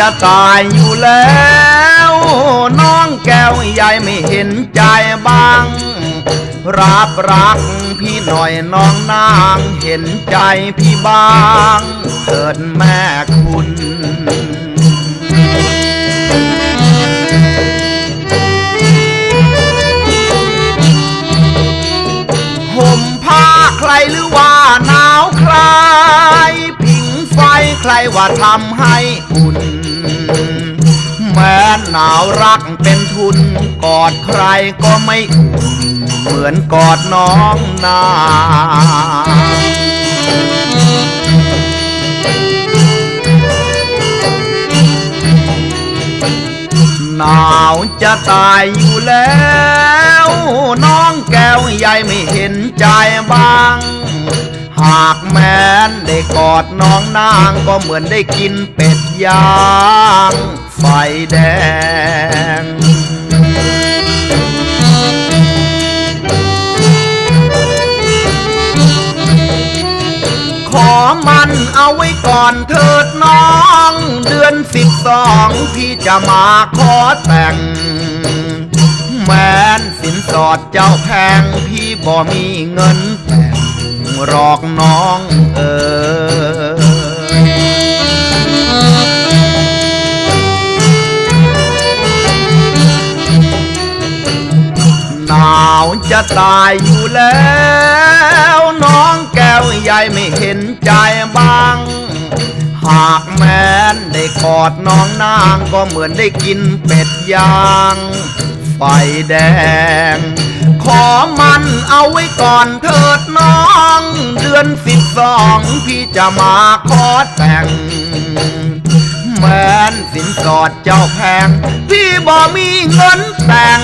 จะตายอยู่แล้ว น้องแก้วใหญ่ไม่เห็นใจบ้าง รับรักพี่หน่อยน้องนางเห็นใจพี่บ้างเถิดแม่คุณห่มผ้าใครหรือว่าหนาวใครผิงไฟใครว่าทำให้อุ่น แม้หนาวรักเป็นทุน กอดใครก็ไม่อุ่นเหมือนกอดน้องนางหนาวจะตายอยู่แล้ว น้องแก้วใหญ่ไม่เห็นใจบ้าง หากแม้นได้กอดน้องนางก็เหมือนได้กินเป็ด ยางไฟแดง ขอมันเอาไว้ก่อนเถิดน้อง เดือนสิบสองพี่จะมาขอแต่ง แม้นสินสอดเจ้าแพงพี่บ่มีเงินแต่งหรอกน้องเออาวจะตายอยู่แล้ว น้องแก้วใหญ่ไม่เห็นใจบ้าง หากแม้นได้กอดน้องนางก็เหมือนได้กินเป็ดย่าง ไฟแดง ขอมันเอาไว้ก่อนเถิดน้อง เดือนสิบสองพี่จะมาขอแต่งแม้นสินสอดเจ้าแพง พี่บ่มีเงินแต่ง